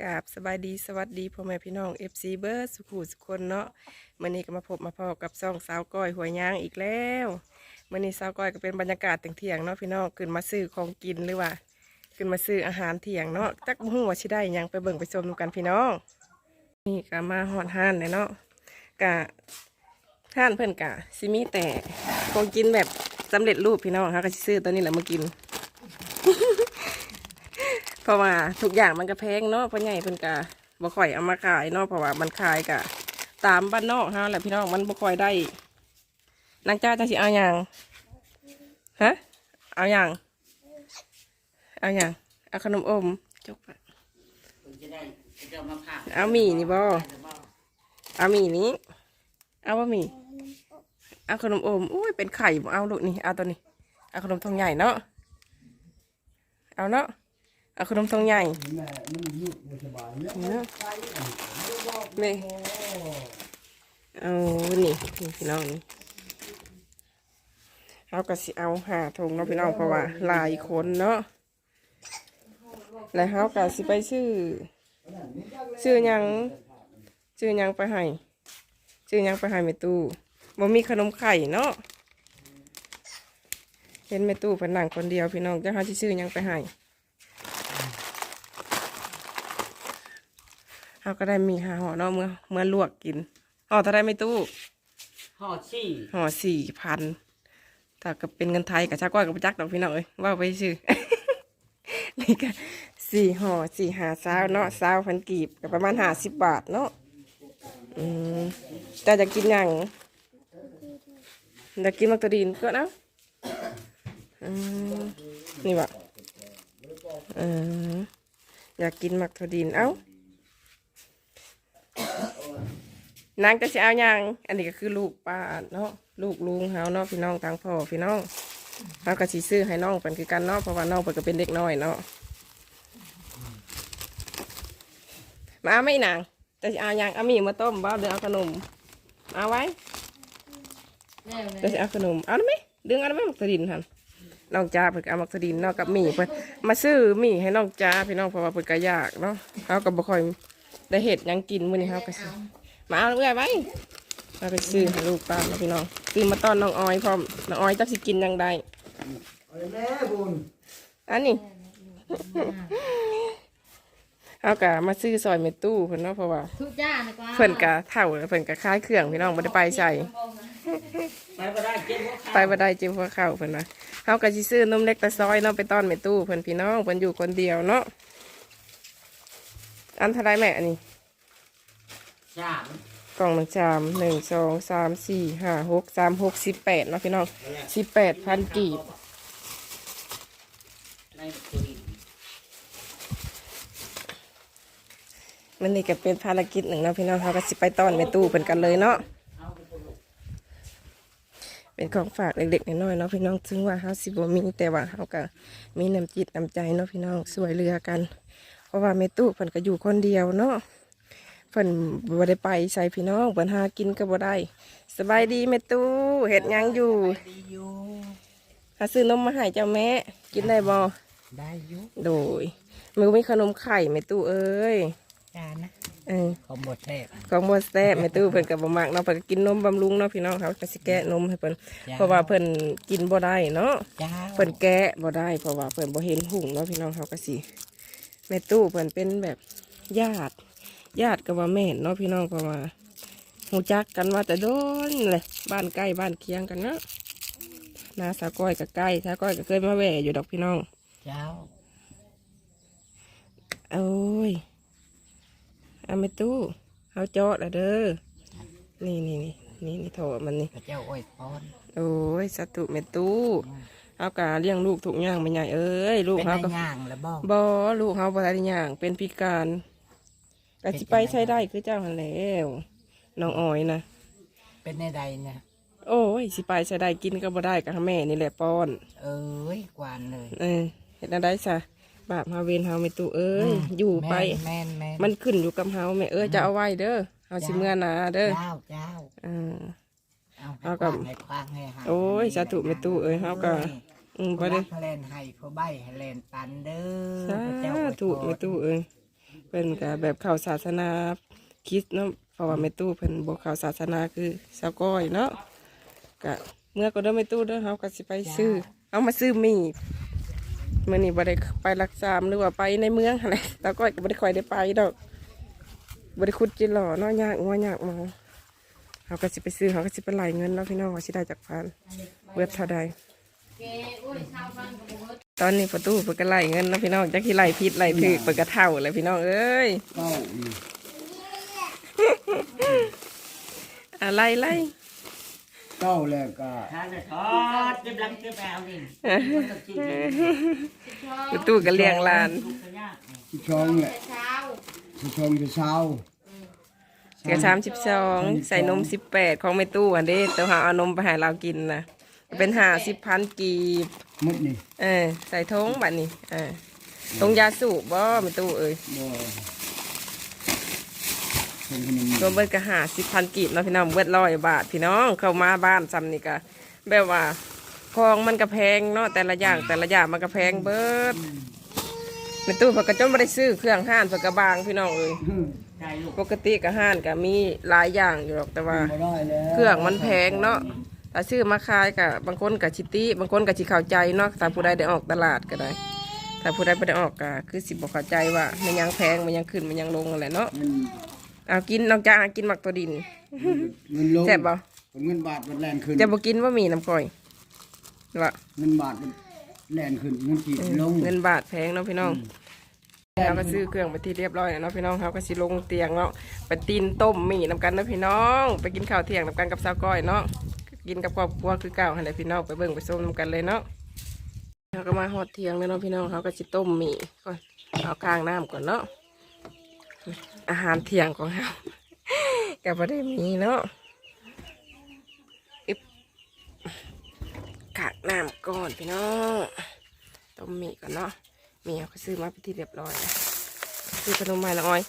กราบสบายดีสวัสดีพ่อแม่พี่น้อง FC เบิร์สุขุสุขคนเนาะมื่อนี้ก็มาพบมาพอกับซ่องสาวก้อยหัวยางอีกแล้วมื่อนี้สาวก้อยก็เป็นบรรยากาศเที่ยงๆเนาะพี่น้องขึ้นมาซื้อของกินหรือว่าขึ้นมาซื้ออาหารเทียงเนาะจักบ่ฮู้ว่าสิได้ยังไปเบิ่งไปชมดูกันพี่น้องนี่ก็มาฮอดห้านเลยเนาะกะห้านเพิ่อนกะสิมีแต่ของกินแบบสำเร็จรูปพี่น้องเขาก็ซื้อตัวนี้แหละมากิน เพราะว่าทุกอย่างมันก็แพงเนาะเพราะไงเพิ่นกะบ่ค่อยเอามาขายเนาะเพราะว่ามันขายกะ ตามบ้านนอกฮะแหละพี่น้องมันบ่ค่อยได้นางจ้าจะสิเอาอย่างฮะเอาอย่างเอาอย่างเอาขนมอมจกปะเอาหมี่นี่บ่เอาหมี่นี้เอาว่าหมี่เอาขนมอมอุ้ยเป็นไข่บ่เอาลูกนี่เอาตัวนี้เอาขนมทองใหญ่เนาะเอาเนาะ เอาขนมทองใหญ่แม่มันอยู่ไม่สบายเนี่ยเนาะนี่เอานี่นี่พี่น้องนี่เอาก็สิเอาหาถุงเนาะพี่น้องเพราะว่าหลายคนเนาะแล้วเขาก็สิไปซื้อซื้อยังซื้อยังไปให้ซื้อยังไปให้แม่ตู้บ่มีขนมไข่เนาะเห็นแม่ตู้เพนนังคนเดียวพี่น้องจะเขาสิซื้อยังไปให้ เขาก็ได้มีหาห่อเนาะเมื่อเมื่อลวกกินห่อเท่าได้แม่ตู้ห่อชี่ห่อสี่พันถ้าก็เป็นเงินไทยกับชาก้อยกับจักดอกพี่น้องเอ้ยว่าไปชื่อนี่ก็สี่ห่อสี่หาซาวเนาะซาวพันกีบก็ประมาณห้าสิบบาทเนาะอืมแต่จะกินอย่างจะกินมักตะดินก็เนาะอืมนี่วะอืมอยากกินมักตะดินเอ้า นางจะสิเอาอย่าง อันนี้ก็คือลูกป้าเนาะลูกลุงเฮาเนาะพี่น้องต่างพ่อพี่น้องเฮาก็สิซื้อให้น้องเป็นคือกันเนาะเพราะว่าน้องเพิ่นก็เป็นเด็กน้อยเนาะมาไม่นางจะสิเอาอย่างเอาหมี่มาต้มบ่เดือเอาขนมเอาไว้จะสิเอาขนมเอาได้ไหมดึงเอาได้ไหมมักสดินทันน้องจ้าเพิ่นเอามักสดินเนาะกับหมี่เพิ่นมาซื้อหมี่ให้น้องจ้าพี่น้องเพราะว่าเพิ่นก็ยากเนาะเฮาก็บ่ค่อยได้เฮ็ดหยังกินมื้อนี้เฮาก็สิ มาเอาเอื้อยไว้มาไปซื้อให้ลูกป้าแล้วพี่น้องซื้อมาต้อนน้องออยพร้อมน้องออยจักสิกินยังไดเอาแม่บุญอันนี้ เอากะมาซื้อซอยเมตู้เพิ่นเนาะเพราะว่า ทุกจ้านะกว่าเพิ่นกะเท่าแล้วเพิ่นกะคล้ายเครื่องพี่น้องบ่ได้ไปใส่ไปก็ได้เจ็บหัวไปบ่ได้เจ็บหัวเข่าเพิ่นว่าเฮาก็สิซื้อนมเล็กตะซอยเนาะไปต้อนเมตู้เพิ่นพี่น้องเพิ่นอยู่คนเดียวเนาะอันเท่าไรแม่อันนี้ สามกล่องมันจามหนึ่งสองสามสี่ห้าหกสามหกสิบแปดเนาะพี่น้องสิบแปดพันกีบมันนี่ก็เป็นภารกิจหนึ่งเนาะพี่น้องเขาก็สิไปต้อนแม่ตู้เป็นกันเลยเนาะเป็นของฝากเด็กๆน้อยๆเนาะพี่น้องซึ่งว่าเขาสิบ่มีแต่ว่าเขาก็มีน้ำจิตน้ำใจเนาะพี่น้องสวยเรือกัน เพราะว่าแม่ตู้เพิ่นก็อยู่คนเดียวเนาะ เพิ่นบ่ได้ไปใส่พี่น้องเพิ่นหากินก็บ่ได้ สบายดีแม่ตู้เฮ็ดหยังอยู่ดีอยู่หาซื้อนมมาให้เจ้าแม่กินได้บ่ได้อยู่โดยมือมีขนมไข่แม่ตู้เอ้ยจานนะเออขอหมดแซ่บของบ่แซ่บแม่ตู้เพิ่นก็บ่มักเนาะเพิ่นก็กินนมบำรุงเนาะพี่น้องเขาก็สิแกะนมให้เพิ่นเพราะว่าเพิ่นกินบ่ได้เนาะจ้าเพิ่นแกะบ่ได้เพราะว่าเพิ่นบ่เห็นหุ่งเนาะพี่น้องเขาก็สิแม่ตู้เพิ่นเป็นแบบญาติ ญาติก็ว่าแม่นเนาะพี่น้องเพราะว่าฮู้จักกันว่าแต่โดนเลยบ้านใกล้บ้านเคียงกันเนาะนาสาวก้อยก็ใกล้สาวก้อยก็เคยมาแหวอยู่ดอกพี่น้องเจ้าโอ้ยเอาแม่ตู้เฮาจอดอะเด้อนี่นี่นี่นี่นี่โถมันนี่พระเจ้าอวยพรโอ้ยสตุเมตู้เอากาเลี้ยงลูกถูกอย่างไม่ใหญ่เอ้ยลูกเป็นเขาในก็ย่างแล้วบอกบอลูกเขาบริอย่างเป็นพิการ ก็สิไปใช้ได้คือเจ้าหันแหล้วน้องอ้อยนะเป็นในใดนะโอ้ยสิไปใช้ได้กินก็บ่ได้กับแม่นี่แหละป้อน เอ้ยกวานเลย เออเห็นได้ซะบาปเฮาเวนเฮาไม่ตู้เอ้ยอยู่ไป แม่นแม่นมันขึ้นอยู่กับเฮาแม่เอ้ยจะเอาไว้เด้อเฮาสิเมื่อหนาเด้อเจ้าเจ้าอ่าเอาเอาให้กัควาบงให้ควางให้หาโอ้ยสาธุแม่ตู้เอ้ยเฮาก็อืมบ่บ่ได้ได้แลนให้เขาใบให้แลนปันเด้อสาพระเจ้าอวยพรธุแม่ตู้เอ้ย เพิ่นก็แบบเข้าศาสนาคริดเนาะเพราะว่าแม่ตู้เพิ่นบ่เข้าศาสนาคือสาวก้อยเนาะก็เมื่อก็เด้อแม่ตู้เด้อเฮาก็สิไปซื้อเอามาซื้อมีดมื้อนี้บ่ได้ไปรักษามหรือว่าไปในเมืองหั่นและสาวก้อยก็บ่ได้ค่อยได้ไปดอกบ่ได้ขุดจิหล่อเนาะยากงัวยากมอเฮาก็สิไปซื้อเฮาก็สิไปไหลเงินเนาะพี่น้องว่าสิได้จากพันเบิดเท่าใด ตอนนี้ประตูเปิดกระไล่เงินเนาะพี่น้องจักที่ไล่พิษไล่ถือเปิดกระเท่าเลยพี่น้องเอ้ยเก้านี่อะไรไล่เก้าแล้วก็ถ้าจะทอดจะบลังจะแปลวนี่ประตูก็เลี้ยงหลานทุกข์ยากนี่สิบสองแหละสิบสองจะเช้ากระชามสิบสองใส่นมสิบแปดของแม่ตู้อันเด้ตัวหาเอานมไปให้เรากินนะ เป็นหาสิบพันกีบหมดนี่เออใส่ทงบัดนี้เออทงยาสูบบ่แม่ตู้เอ้ยบ่เป็นคนหนึ่งรวมเบิดก็หาสิบพันกีบเนาะพี่น้องเบิดร้อยบาทพี่น้องเข้ามาบ้านซ้ำนี่ก็แบบว่าของมันก็แพงเนาะแต่ละอย่างแต่ละอย่างมันก็แพงเบิดในตู้ผักกระจนไม่ได้ซื้อเครื่องห้านผักกระบางพี่น้องเอ้ยใจลูกปกติก็ห้านก็มีหลายอย่างอยู่หรอกแต่ว่าบ่ได้แล้วเครื่องมันแพงเนาะ ถ้าซื้อมาขายกับบางคนกับชิติบางคนกับชิเข้าใจเนาะถ้าผู้ใดได้ออกตลาดก็ได้ถ้าผู้ใดไม่ได้ออกก็คือสิบอกเข้าใจว่า มันยังแพงมันยังขึ้นมันยังลงอะไรเนาะเงินเอากินนอกจากกินหมักตัวดินเงินลงแซ่บบ่เงินบาทมันแรงขึ้นจะบ่กินว่ามีน้ำก้อยว่าเงินบาทมันแรงขึ้นเงินกีบลงเงินบาทแพงเนาะพี่น้องเราก็ซื้อเครื่องไปที่เรียบร้อยแล้วเนาะพี่น้องเขาก็สิลงเตียงเนาะไปตีนต้มหมี่นำกันเนาะพี่น้อง ไปกินข้าวเที่ยงนำกันกับสาวก้อยเนาะ กินกับครอบครัวคือเก่าให้พี่น้องไปเบิ่งไปส้มกันเลยเนาะเขาก็มาหอดเทียงแล้วเนาะพี่น้องเขาก็สิต้มหมี่ก่อนเอากลางน้ำก่อนเนาะอาหารเทียงของเราก็บ่ได้มีเนาะอิ๊บกากน้ำก่อนพี่น้องต้มหมี่ก่อนเนาะเมียเขาซื้อมาเป็นที่เรียบร้อยซื้อขนมใหม่น้องอ้อย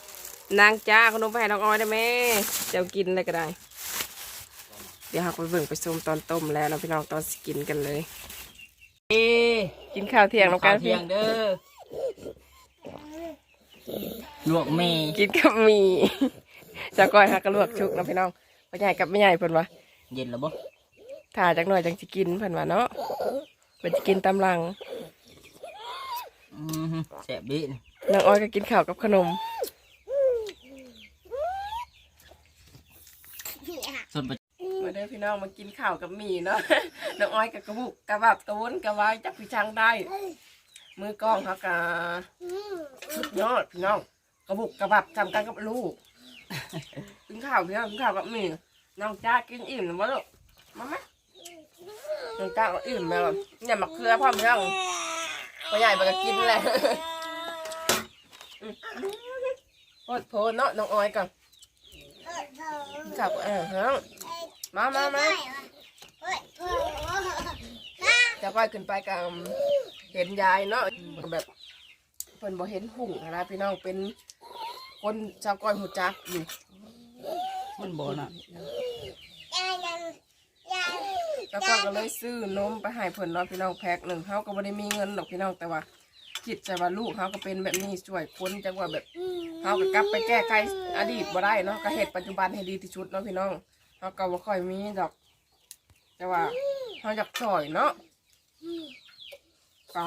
นางจ้าขนมใหม่น้องอ้อยได้ไหมเจ้ากินอะไรก็ได้ เดี๋ยวเราไปเบิ่งไปชมตอนต้มแล้วเนาะพี่น้องตอนสิกินกันเลยเอ๊ะกินข้าวเที่ยงน้องกันเที่ยงเด้อลวกเมย์กินกับหมีจากก้อยฮักกระลวกชุกเนาะพี่น้องพ่อใหญ่กับแม่ใหญ่เพิ่นว่าเย็นแล้วบ่ถ่าจากหน่อยจังสิกินเพิ่นว่าเนาะเพิ่นจะกินตำลังอือหือแซ่บดีนะน้องอ้อยก็กินข้าวกับขนมส่วนประ มาเด้อพี่น้องมากินข้าวกับหมี่เนาะน้องอ้อยกับกระบุกกระบับตะวนกระวายจับพี่ช้างได้ มือกล้องเขากะสุดยอดพี่น้องกระบุกกระบับทำกันกับลูกกินข้าวพี่น้องกินข้าวกับหมี่น้องจ้ากินอิ่มหรือเปล่าลูกมาไหมน้องจ้าก็อิ่มแล้วเนี่ยมะเขือพ่อพี่น้องพ่อใหญ่มันก็กินแหละอืมโพดโพเนาะน้องอ้อยก่อนกินข้าวกับเออพี่น้อง มามามาจะก้อยขึ้นไปกับเห็นยายเนาะแบบเพิ่นบ่เห็นหุ่งนะพี่น้องเป็นคนชาวก้อยหูจักอยู่มันบ่น่ะแล้วก็ก็เลยซื้อนมไปให้เพิ่นเนาะพี่น้องแพ็คหนึ่งเขาก็บ่ได้มีเงินหรอกพี่น้องแต่ว่าคิดใจว่าลูกเขาก็เป็นแบบนี้ช่วยคนจังว่าแบบเขาก็กลับไปแก้ไขอดีตบ่ได้เนาะก็เหตุปัจจุบันให้ดีที่สุดเนาะพี่น้อง เขาก็บ่ค่อยมีดอก แต่ว่าเขาอยากช่วยเนาะก็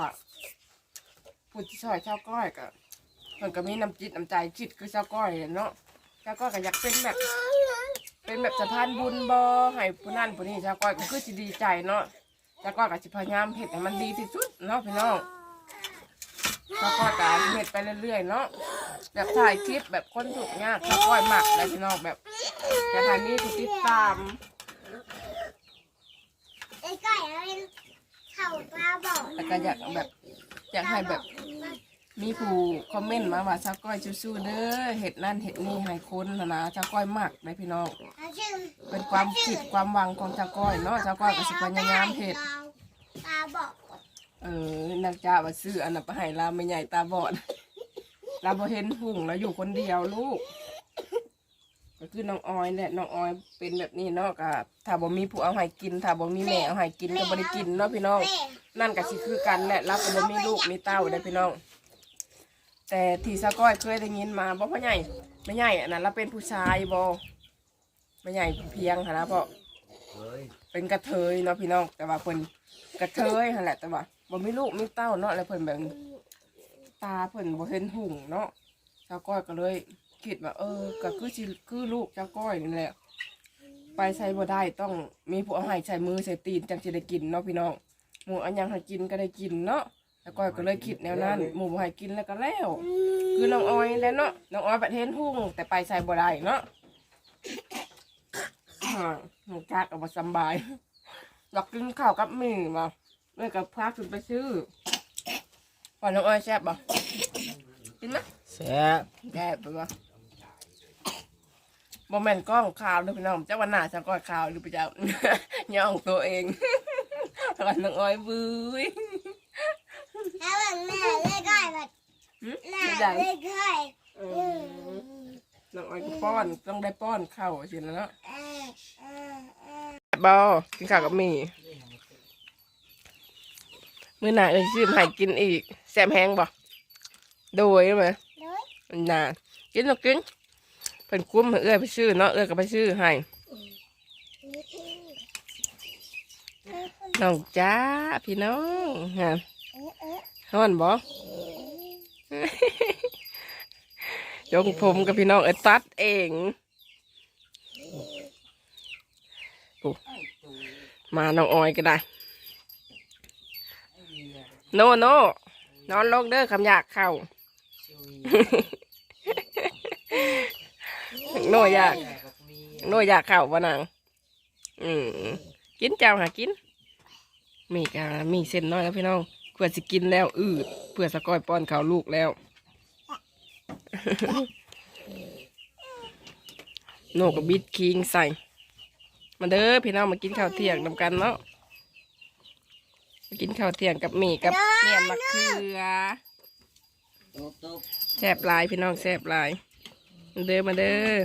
ผู้ที่ช่วยชาวก้อยก็เพิ่นก็มีน้ำจิตน้ำใจคิดคือชาวก้อยเนาะชาวก้อยก็อยากเป็นแบบ เป็นแบบสะพานบุญบ่ให้ผู้นั่นผู้นี้ชาวก้อยก็คือสิดีใจเนาะชาวก้อยก็สิพยายามเฮ็ดให้มันดีที่สุดเนาะพี่น้องชาวก้อยก็เฮ็ดไปเรื่อยๆเนาะแบบถ่ายคลิปแบบคนถูกข์ยากชาวก้อยมักเลยพี่น้องแบบ แต่ทางนี้ผู้ติดตามไอ้ไก่เป็นเข่าปลาบอกแล้วก็อยากแบบอยากให้แบบ มีผู้คอมเมนต์มาว่าชาวก้อยสู้ๆเด้อเห็ดนั่นเห็ดนี่ให้คนนะนะชาวก้อยมักเลยพี่น้องเขาชื่อเป็นความคิดความหวังของชาวก้อยเนาะชาวก้อยก็สิพยายามเห็ดปลาบอกเออนางจ้าว่าซื้ออันนั้นไปให้ลาไม่ใหญ่ตาบอดลาบ่เห็นหุ่งแล้วอยู่คนเดียวลูก ก็คือน้องออยแหละน้องออยเป็นแบบนี้เนาะก็ถ้าบ่มีผู้เอาให้กิน ถ้าบ่มีแม่เอาให้กินก็บ่ได้กินเนาะพี่น้องแม่นั่นก็สิคือกันแหละรับก็บ่มีลูกมีเต้าได้อพี่น้อง แต่ที่สะก้อยเคยได้ยินมาบ่พ่อใหญ่ไม่ใหญ่อันนั้นเราเป็นผู้ชายบ่ไม่ใหญ่เพียงค่ะนะเพราะเฮ้ยเป็นกระเทยเนาะพี่น้อง แต่ว่าเพิ่นกระเทยหั่นแหละแต่ว่าบ่มีลูกมีเต้าเนาะแล้วเพิ่นแบบตาเพิ่นบ่เห็นหุ่งเนาะเจ้าก้อยก็เลย คิดว่า เออก็คือสิคือลูกเจ้าก้อยนี่แหละ ไปใช้บ่ได้ต้องมีผู้เอาให้ใช้มือใช้ตีนจังสิได้กินเนาะพี่น้องหมู่อันยังให้กินก็ได้กินเนาะแล้วก้อยก็เลยคิดแนวนั้นหมู่บ่ให้กินแล้วก็แล้ว คือน้องออยแหล้วเนาะน้องออยประเทศหุ่งแต่ไปใช้บ่ได้เนาะอ่าหมูจักเอามาสำบายอยากกินข้าวกับหมี่มาเลยกับพาขึ้นไปซื้อก่อนน้องอ้อยแซ่บบ่กินไหมแซ่บแซ่บไปบ่ โมเมนต์กล้องข่าวเด้อพี่น้องเจ้าวันหน้าจะก้อยข่าวหรือไปเจ้าย่องตัวเองก่อนน้องอ้อยบื้ยแล้วแบบแม่เลยก้อยแบบหึแม่ไม่ได้เลยก้อยเออน้องอ้อยก็ป้อนต้องได้ป้อนข้าวสิแล้วเนาะเออเออเออบอกินข้าวกับหมี่มื้อหน้าเอ้ยซื้อมาให้กินอีกแซมแห้งบ่โดยไหมด้วยน่ะกินลูกกิน เพิ่นคุ้มเอื้อไปซื้อเนาะเอื้อก็ไปซื้อให้น้องจ้าพี่น้องฮะเออเออฮ้อนบ่ยกผมกับพี่น้องเอ้ตัดเองมาน้องออยก็ได้ โนโนนอนลงเด้อคำอยากเข้า โนอยากโนอยากเข้าบ่นางอืมกินเจ้าหากิน มีกามีเส้นน้อยแล้วพี่น้องเพื่อสิกินแล้วอืดเพื่อสะก้อยป้อนข้าวลูกแล้ว โนกับบิดคิงใส่ มาเด้อพี่น้องมากินข้าวเที่ยงนำกันเนาะมากินข้าวเที่ยงกับหมี่กับเนียนมะเขือ ตบตบแซ่บหลายพี่น้องแซ่บหลายมา เด้อมาเด้อ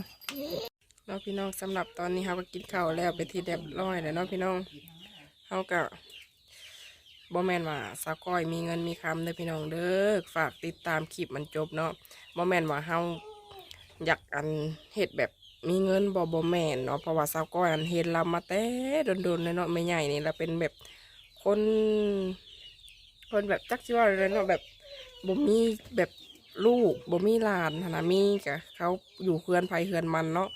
เนาะพี่น้องสำหรับตอนนี้เราก็กินข้าวแล้วไปที่เรียบร้อยแล้วเนาะพี่น้องเขาก็บ่แมนว่าสาวก้อยมีเงินมีคำเด้อพี่น้องเด้อฝากติดตามคลิปมันจบเนาะบ่แมนว่าเฮาอยากอันเฮ็ดแบบมีเงินบ่บ่แมนเนาะเพราะว่าสาวก้อยอันเฮ็ดลำมาแต่โดนๆเลยเนาะไม่ใหญ่นี่เราเป็นแบบคน คนแบบจักชิว่าเลยเนาะแบบบ่มีแบบ ลูกบ่มีหลานหั้นนะมีกะเขาอยู่เฮือนไผเฮือนมันเนาะ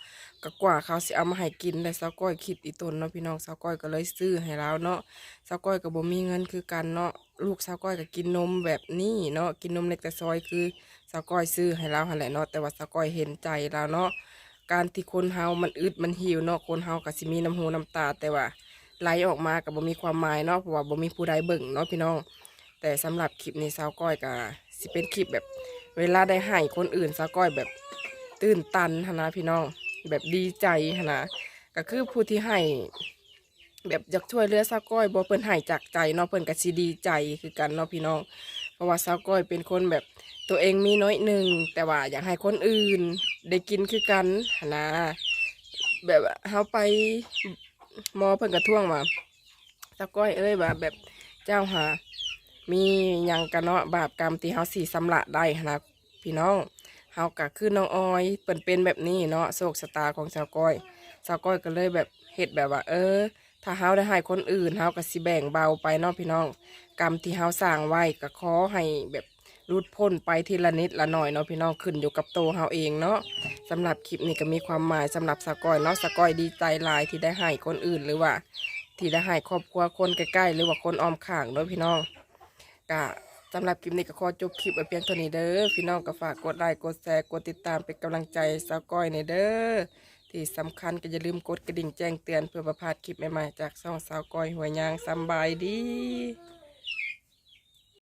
ก็กว่าเขาสิเอามาให้กินแต่สาวก้อยคิดอีตนเนาะพี่น้องสาวก้อยก็เลยซื้อให้เราเนาะสาวก้อยก็บ่มีเงินคือกันเนาะลูกสาวก้อยก็กินนมแบบนี้เนาะกินนมเล็กแต่ซอยคือสาวก้อยซื้อให้เราหั่นแหละเนาะแต่ว่าสาวก้อยเห็นใจเราเนาะการที่คนเฮามันอึดมันหิวเนาะคนเฮาก็สิมีน้ำหูน้ำตาแต่ว่าไหลออกมาก็บ่มีความหมายเนาะเพราะว่าบ่มีผู้ใดเบิ่งเนาะพี่น้อง แต่สำหรับคลิปนี้สาวก้อยก็สิเป็นคลิปแบบ เวลาได้ให้คนอื่นสาวก้อยแบบตื่นตันนนะพี่น้อง แบบดีใจนนะก็คือผู้ที่ให้แบบอยากช่วยเหลือสาวก้อยบ่เพิ่นให้จากใจเนาะเพิ่นก็สิดีใจคือกันเนาะพี่น้อง เพราะว่าสาวก้อยเป็นคนแบบตัวเองมีน้อยหนึ่งแต่ว่าอยากให้คนอื่น ได้กินคือกันนะแบบเฮาไปมอเพิ่นกระท่วงมาสาวก้อยเอ้ยว่าแบบเจ้าหา มียังกันเนาะบาปกรรมที่เฮาสีสำละได้นะพี่น้องเฮาก็คือน้องออยเปิ่นเป็นแบบนี้เนาะโศกสตาของชาวก้อยชาวก้อยก็เลยแบบเฮ็ดแบบว่า เออ ถ้าเฮาได้ให้คนอื่นเฮาก็สิแบ่งเบาไปเนาะพี่น้อง กรรมที่เฮาสร้างไว้ก็ขอให้แบบรุดพ้นไปทีละนิดละหน่อยเนาะพี่น้องขึ้นอยู่กับตัวเฮาเองเนาะสำหรับคลิปนี้ก็มีความหมายสำหรับสก้อยเนาะสก้อยดีใจหลายที่ได้ให้คนอื่นหรือว่า ที่ได้ให้ครอบครัวคนใกล้ๆหรือว่าคนอ้อมข้างเนาะพี่น้อง กะสำหรับคลิปนี้ก็ขอจบคลิปไว้เพียงเท่านี้เด้อพี่น้องก็ฝากกดไลค์กดแชร์กดติดตามเป็นกำลังใจสาวก้อยในเด้อที่สำคัญก็อย่าลืมกดกระดิ่งแจ้งเตือนเพื่อประพาดคลิปใหม่ๆจากช่องสาวก้อยหัวยยางสบายดี